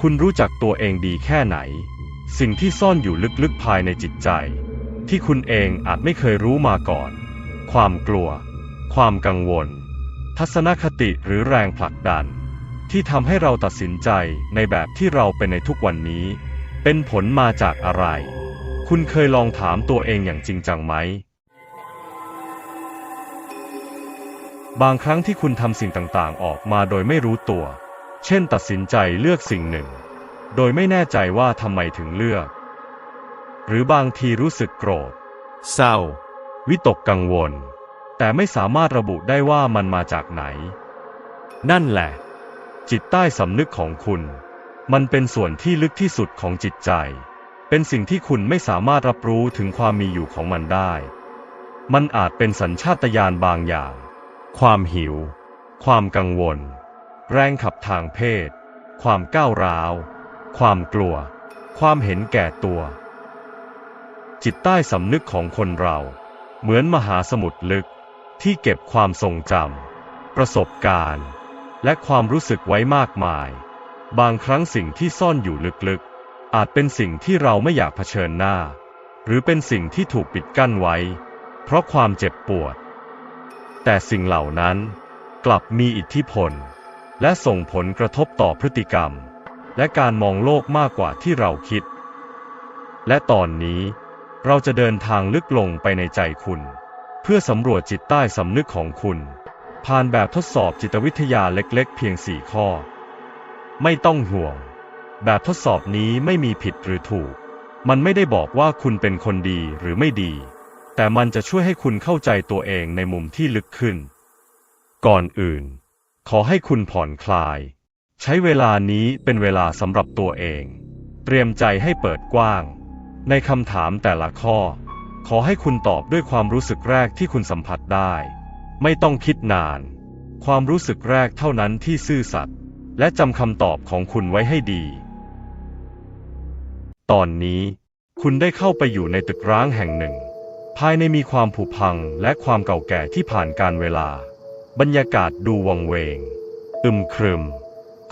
คุณรู้จักตัวเองดีแค่ไหน สิ่งที่ซ่อนอยู่ลึกๆภายในจิตใจ ที่คุณเองอาจไม่เคยรู้มาก่อน ความกลัว ความกังวล ทัศนคติหรือแรงผลักดัน ที่ทำให้เราตัดสินใจในแบบที่เราเป็นในทุกวันนี้ เป็นผลมาจากอะไร คุณเคยลองถามตัวเองอย่างจริงจังไหมบางครั้งที่คุณทำสิ่งต่างๆ ออกมาโดยไม่รู้ตัว เช่นตัดสินใจเลือกสิ่งหนึ่ง โดยไม่แน่ใจว่าทำไมถึงเลือก หรือบางทีรู้สึกโกรธ เศร้า วิตกกังวล แต่ไม่สามารถระบุได้ว่ามันมาจากไหน นั่นแหละ จิตใต้สำนึกของคุณ มันเป็นส่วนที่ลึกที่สุดของจิตใจ เป็นสิ่งที่คุณไม่สามารถรับรู้ถึงความมีอยู่ของมันได้ มันอาจเป็นสัญชาตญาณบางอย่าง ความหิว ความกังวล แรงขับทางเพศ ความก้าวร้าว ความกลัว ความเห็นแก่ตัว จิตใต้สำนึกของคนเรา เหมือนมหาสมุทรลึกที่เก็บความทรงจำประสบการณ์ และความรู้สึกไว้มากมาย บางครั้งสิ่งที่ซ่อนอยู่ลึกๆ อาจเป็นสิ่งที่เราไม่อยากเผชิญหน้า หรือเป็นสิ่งที่ถูกปิดกั้นไว้ เพราะความเจ็บปวด แต่สิ่งเหล่านั้นกลับมีอิทธิพล และส่งผลกระทบต่อพฤติกรรม และการมองโลกมากกว่าที่เราคิด และตอนนี้ เราจะเดินทางลึกลงไปในใจคุณ เพื่อสำรวจจิตใต้สำนึกของคุณ ผ่านแบบทดสอบจิตวิทยาเล็กๆ เพียง4ข้อ ไม่ต้องห่วง แบบทดสอบนี้ไม่มีผิดหรือถูก มันไม่ได้บอกว่าคุณเป็นคนดีหรือไม่ดี แต่มันจะช่วยให้คุณเข้าใจตัวเองในมุมที่ลึกขึ้น ก่อนอื่น ขอให้คุณผ่อนคลาย ใช้เวลานี้เป็นเวลาสำหรับตัวเอง เตรียมใจให้เปิดกว้าง ในคำถามแต่ละข้อ ขอให้คุณตอบด้วยความรู้สึกแรกที่คุณสัมผัสได้ ไม่ต้องคิดนาน ความรู้สึกแรกเท่านั้นที่ซื่อสัตย์และจำคำตอบของคุณไว้ให้ดี ตอนนี้ คุณได้เข้าไปอยู่ในตึกร้างแห่งหนึ่ง ภายในมีความผุพังและความเก่าแก่ที่ผ่านการเวลา บรรยากาศดูวังเวง อึมครึม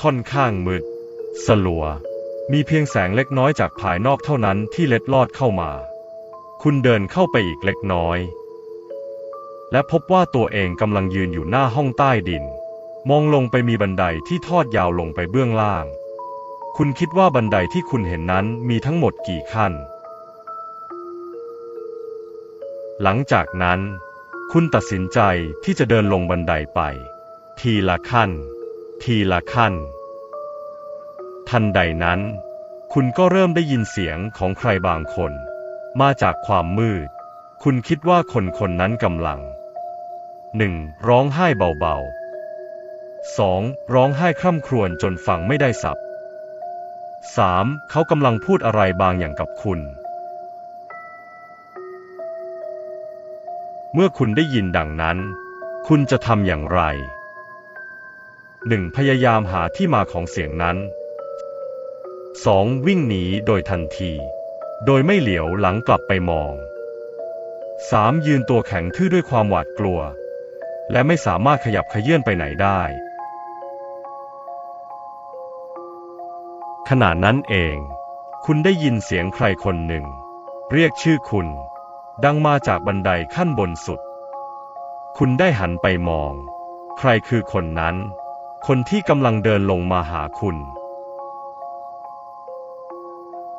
ค่อนข้างมืด สลัว มีเพียงแสงเล็กน้อยจากภายนอกเท่านั้นที่เล็ดลอดเข้ามา คุณเดินเข้าไปอีกเล็กน้อย และพบว่าตัวเองกำลังยืนอยู่หน้าห้องใต้ดิน มองลงไปมีบันไดที่ทอดยาวลงไปเบื้องล่าง คุณคิดว่าบันไดที่คุณเห็นนั้นมีทั้งหมดกี่ขั้น หลังจากนั้น คุณตัดสินใจที่จะเดินลงบันไดไป ทีละขั้น ทีละขั้น ทันใดนั้น คุณก็เริ่มได้ยินเสียงของใครบางคน มาจากความมืด คุณคิดว่าคนคนนั้นกำลัง 1. ร้องไห้เบาๆ 2. ร้องไห้คร่ำครวญจนฟังไม่ได้สับ 3. เขากำลังพูดอะไรบางอย่างกับคุณ เมื่อคุณได้ยินดังนั้น คุณจะทำอย่างไร 1. พยายามหาที่มาของเสียงนั้น 2. วิ่งหนีโดยทันที โดยไม่เหลียวหลังกลับไปมอง 3. ยืนตัวแข็งทื่อด้วยความหวาดกลัว และไม่สามารถขยับขยื่นไปไหนได้ ขณะนั้นเอง คุณได้ยินเสียงใครคนหนึ่ง เรียกชื่อคุณ ดังมาจากบันไดขั้นบนสุด คุณได้หันไปมอง ใครคือคนนั้น คนที่กำลังเดินลงมาหาคุณ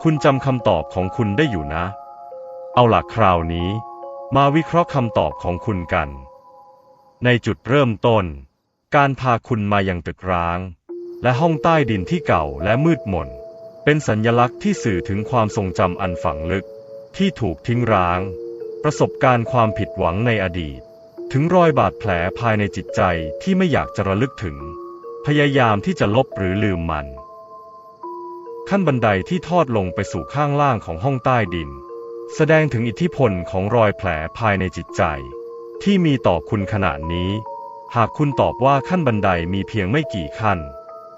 คุณจำคำตอบของคุณได้อยู่นะ เอาล่ะคราวนี้ มาวิเคราะห์คำตอบของคุณกัน ในจุดเริ่มต้น การพาคุณมายังตึกร้าง และห้องใต้ดินที่เก่าและมืดมนเป็นสัญญลักษณ์ที่สื่อถึงความทรงจำอันฝังลึกที่ถูกทิ้งร้าง ประสบการณ์ความผิดหวังในอดีต ถึงรอยบาดแผลภายในจิตใจที่ไม่อยากจะระลึกถึง พยายามที่จะลบหรือลืมมัน ขั้นบันไดที่ทอดลงไปสู่ข้างล่างของห้องใต้ดิน แสดงถึงอิทธิพลของรอยแผลภายในจิตใจ ที่มีต่อคุณขณะนี้ หากคุณตอบว่าขั้นบันไดมีเพียงไม่กี่ขั้น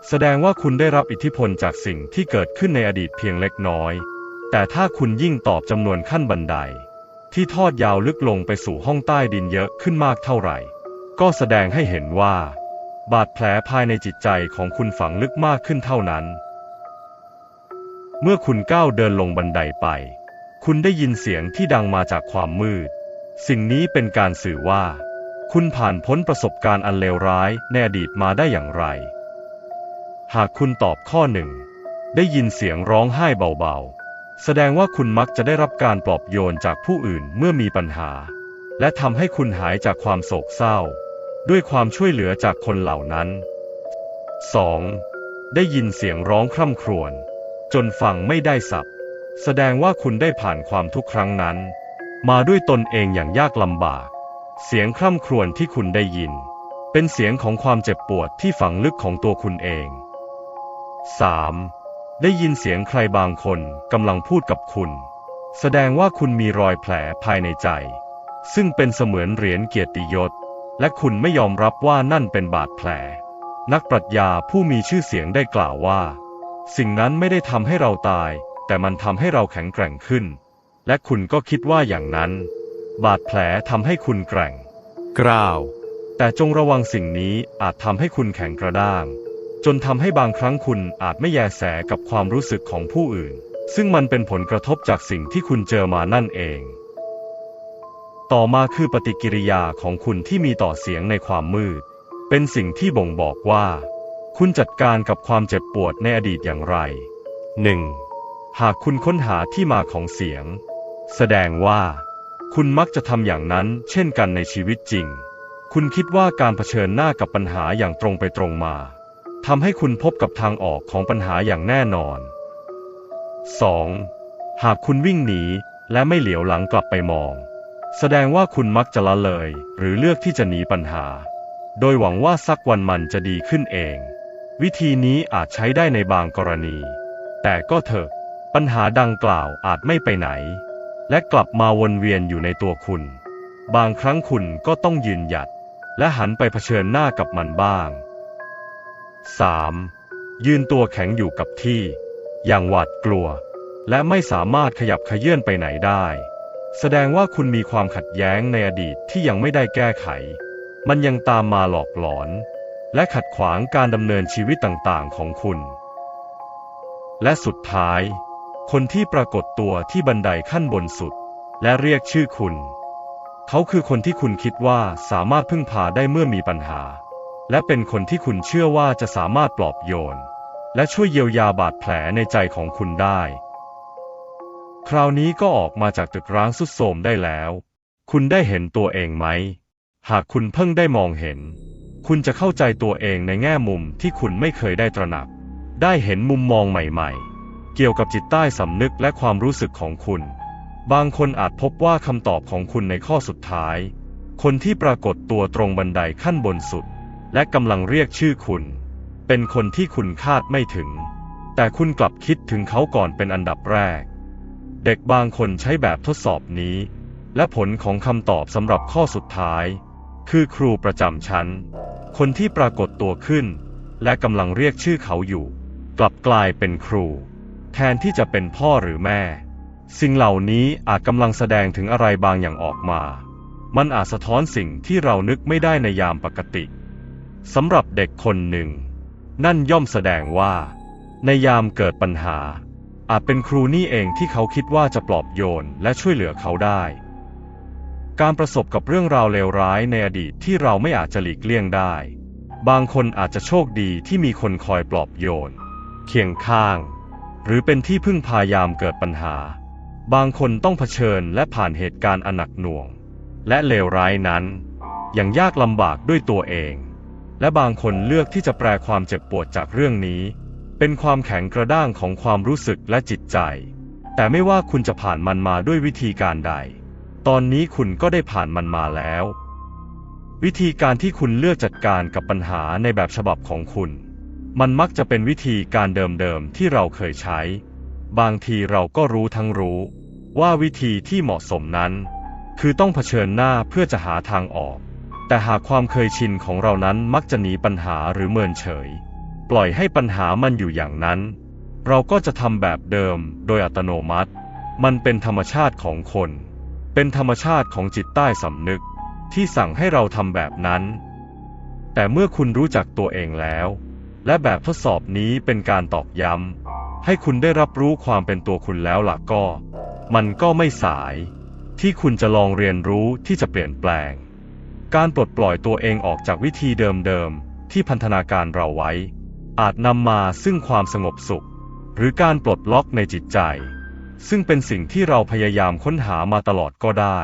แสดงว่าคุณได้รับอิทธิพลจากสิ่งที่เกิดขึ้นในอดีตเพียงเล็กน้อย แต่ถ้าคุณยิ่งตอบจำนวนขั้นบันได ที่ทอดยาวลึกลงไปสู่ห้องใต้ดินเยอะขึ้นมากเท่าไหร่ ก็แสดงให้เห็นว่า บาดแผลภายในจิตใจของคุณฝังลึกมากขึ้นเท่านั้น เมื่อคุณก้าวเดินลงบันไดไป คุณได้ยินเสียงที่ดังมาจากความมืด สิ่งนี้เป็นการสื่อว่า คุณผ่านพ้นประสบการณ์อันเลวร้ายในอดีตมาได้อย่างไร หากคุณตอบข้อหนึ่ง ได้ยินเสียงร้องไห้เบาๆ แสดงว่าคุณมักจะได้รับการปลอบโยนจากผู้อื่นเมื่อมีปัญหา และทำให้คุณหายจากความโศกเศร้า ด้วยความช่วยเหลือจากคนเหล่านั้น 2. ได้ยินเสียงร้องคร่ำครวญจนฟังไม่ได้สับ แสดงว่าคุณได้ผ่านความทุกครั้งนั้น มาด้วยตนเองอย่างยากลำบาก เสียงคร่ำครวญที่คุณได้ยิน เป็นเสียงของความเจ็บปวดที่ฝังลึกของตัวคุณเอง 3. ได้ยินเสียงใครบางคนกำลังพูดกับคุณ แสดงว่าคุณมีรอยแผลภายในใจ ซึ่งเป็นเสมือนเหรียญเกียรติยศ และคุณไม่ยอมรับว่านั่นเป็นบาดแผล นักปรัชญาผู้มีชื่อเสียงได้กล่าวว่า สิ่งนั้นไม่ได้ทำให้เราตาย แต่มันทำให้เราแข็งแกร่งขึ้น และคุณก็คิดว่าอย่างนั้น บาดแผลทำให้คุณแกร่ง กล่าว แต่จงระวังสิ่งนี้อาจทำให้คุณแข็งกระด้าง จนทำให้บางครั้งคุณอาจไม่แยแสกับความรู้สึกของผู้อื่น ซึ่งมันเป็นผลกระทบจากสิ่งที่คุณเจอมานั่นเอง ต่อมาคือปฏิกิริยาของคุณที่มีต่อเสียงในความมืด เป็นสิ่งที่บ่งบอกว่า คุณจัดการกับความเจ็บปวดในอดีตอย่างไร 1. หากคุณค้นหาที่มาของเสียง แสดงว่า คุณมักจะทำอย่างนั้น เช่นกันในชีวิตจริง คุณคิดว่าการเผชิญหน้ากับปัญหาอย่างตรงไปตรงมา ทำให้คุณพบกับทางออกของปัญหาอย่างแน่นอน 2. หากคุณวิ่งหนีและไม่เหลียวหลังกลับไปมอง แสดงว่าคุณมักจะละเลย หรือเลือกที่จะหนีปัญหา โดยหวังว่าสักวันมันจะดีขึ้นเอง วิธีนี้อาจใช้ได้ในบางกรณี แต่ก็เถอะ ปัญหาดังกล่าวอาจไม่ไปไหน และกลับมาวนเวียนอยู่ในตัวคุณ บางครั้งคุณก็ต้องยืนหยัด และหันไปเผชิญหน้ากับมันบ้าง 3. ยืนตัวแข็งอยู่กับที่ อย่างหวาดกลัว และไม่สามารถขยับขยื่นไปไหนได้ แสดงว่าคุณมีความขัดแย้งในอดีตที่ยังไม่ได้แก้ไข มันยังตามมาหลอกหลอน และขัดขวางการดำเนินชีวิตต่างๆของคุณ และสุดท้าย คนที่ปรากฏตัวที่บันไดขั้นบนสุด และเรียกชื่อคุณ เขาคือคนที่คุณคิดว่าสามารถพึ่งพาได้เมื่อมีปัญหา และเป็นคนที่คุณเชื่อว่าจะสามารถปลอบโยน และช่วยเยียวยาบาดแผลในใจของคุณได้ คราวนี้ก็ออกมาจากตึกร้างสุดโทมได้แล้ว คุณได้เห็นตัวเองไหม หากคุณเพิ่งได้มองเห็น คุณจะเข้าใจตัวเองในแง่มุมที่คุณไม่เคยได้ตระหนัก ได้เห็นมุมมองใหม่ๆ เกี่ยวกับจิตใต้สำนึกและความรู้สึกของคุณ บางคนอาจพบว่าคำตอบของคุณในข้อสุดท้าย คนที่ปรากฏตัวตรงบันไดขั้นบนสุด และกำลังเรียกชื่อคุณ เป็นคนที่คุณคาดไม่ถึง แต่คุณกลับคิดถึงเขาก่อนเป็นอันดับแรก เด็กบางคนใช้แบบทดสอบนี้ และผลของคำตอบสำหรับข้อสุดท้าย คือครูประจำชั้น คนที่ปรากฏตัวขึ้น และกำลังเรียกชื่อเขาอยู่ กลับกลายเป็นครู แทนที่จะเป็นพ่อหรือแม่ สิ่งเหล่านี้อาจกำลังแสดงถึงอะไรบางอย่างออกมา มันอาจสะท้อนสิ่งที่เรานึกไม่ได้ในยามปกติ สำหรับเด็กคนหนึ่ง นั่นย่อมแสดงว่า ในยามเกิดปัญหา อาจเป็นครูนี่เองที่เขาคิดว่าจะปลอบโยนและช่วยเหลือเขาได้ การประสบกับเรื่องราวเลวร้ายในอดีตที่เราไม่อาจจะหลีกเลี่ยงได้ บางคนอาจจะโชคดีที่มีคนคอยปลอบโยน เคียงข้าง หรือเป็นที่พึ่งพายามเกิดปัญหา บางคนต้องเผชิญและผ่านเหตุการณ์อันหนักหน่วง และเลวร้ายนั้น อย่างยากลำบากด้วยตัวเอง และบางคนเลือกที่จะแปลความเจ็บปวดจากเรื่องนี้ เป็นความแข็งกระด้างของความรู้สึกและจิตใจ แต่ไม่ว่าคุณจะผ่านมันมาด้วยวิธีการใด ตอนนี้คุณก็ได้ผ่านมันมาแล้ว วิธีการที่คุณเลือกจัดการกับปัญหาในแบบฉบับของคุณ มันมักจะเป็นวิธีการเดิมๆที่เราเคยใช้ บางทีเราก็รู้ทั้งรู้ ว่าวิธีที่เหมาะสมนั้น คือต้องเผชิญหน้าเพื่อจะหาทางออก แต่หากความเคยชินของเรานั้นมักจะหนีปัญหาหรือเมินเฉย ปล่อยให้ปัญหามันอยู่อย่างนั้น เราก็จะทำแบบเดิมโดยอัตโนมัติ มันเป็นธรรมชาติของคน เป็นธรรมชาติของจิตใต้สำนึก ที่สั่งให้เราทำแบบนั้น แต่เมื่อคุณรู้จักตัวเองแล้ว และแบบทดสอบนี้เป็นการตอกย้ำให้คุณได้รับรู้ความเป็นตัวคุณแล้วล่ะก็ มันก็ไม่สาย ที่คุณจะลองเรียนรู้ที่จะเปลี่ยนแปลง การปลดปล่อยตัวเองออกจากวิธีเดิมๆ ที่พันธนาการเราไว้ อาจนำมาซึ่งความสงบสุข หรือการปลดล็อกในจิตใจ ซึ่งเป็นสิ่งที่เราพยายามค้นหามาตลอดก็ได้